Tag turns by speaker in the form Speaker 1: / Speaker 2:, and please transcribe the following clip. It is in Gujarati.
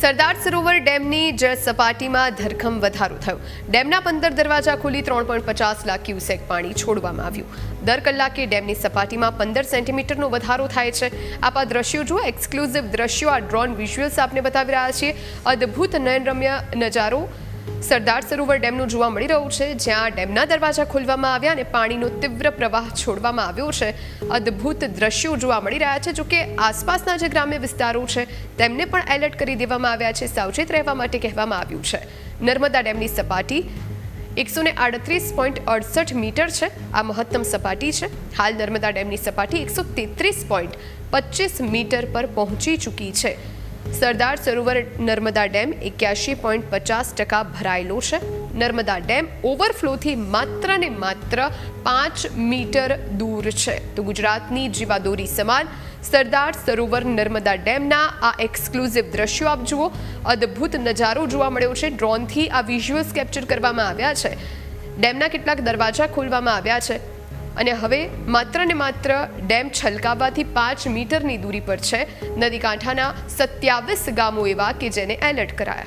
Speaker 1: સરદાર સરોવર ડેમની જળ સપાટીમાં ધરખમ વધારો થયો. ડેમના પંદર દરવાજા ખોલી ત્રણ પોઈન્ટ પચાસ લાખ ક્યુસેક પાણી છોડવામાં આવ્યું. દર કલાકે ડેમની સપાટીમાં પંદર સેન્ટીમીટરનો વધારો થાય છે. આપ દ્રશ્યો જુઓ, એક્સક્લુઝિવ દ્રશ્યો આ ડ્રોન વિઝ્યુઅલ્સ આપને બતાવી રહ્યા છીએ. અદ્ભુત નયનરમ્ય નજારો સરદાર સરોવર ડેમનું જોવા મળી રહ્યું છે, જ્યાં ડેમના દરવાજા ખોલવામાં આવ્યા અને પાણીનો તીવ્ર પ્રવાહ છોડવામાં આવ્યો છે. અદ્ભુત દ્રશ્યો જોવા મળી રહ્યા છે જોકે આસપાસના જે ગ્રામ્ય વિસ્તારો છે, તેમને પણ એલર્ટ કરી દેવામાં આવ્યા છે, સાવચેત રહેવા માટે કહેવામાં આવ્યું છે. નર્મદા ડેમની સપાટી એકસો ને આડત્રીસ પોઈન્ટ અડસઠ મીટર છે, આ મહત્તમ સપાટી છે. હાલ નર્મદા ડેમની સપાટી એકસો તેત્રીસ પોઈન્ટ પચીસ મીટર પર પહોંચી ચૂકી છે. સરદાર સરોવર નર્મદા ડેમ એક્યાસી પોઈન્ટ પચાસ ટકા ભરાયેલો છે. નર્મદા ડેમ ઓવરફ્લોથી માત્ર ને માત્ર પાંચ મીટર દૂર છે. તો ગુજરાતની જીવાદોરી સમાન સરદાર સરોવર નર્મદા ડેમના આ એક્સક્લુઝિવ દ્રશ્યો આપ જુઓ. અદ્ભુત નજારો જોવા મળ્યો છે. ડ્રોનથી આ વિઝ્યુઅલ્સ કેપ્ચર કરવામાં આવ્યા છે. ડેમના કેટલાક દરવાજા ખોલવામાં આવ્યા છે. અને હવે માત્ર ને માત્ર ડેમ છલકાવાથી પાંચ મીટરની દૂરી પર છે. નદી કાંઠાના સત્યાવીસ ગામો એવા કે જેને એલર્ટ કરાયા.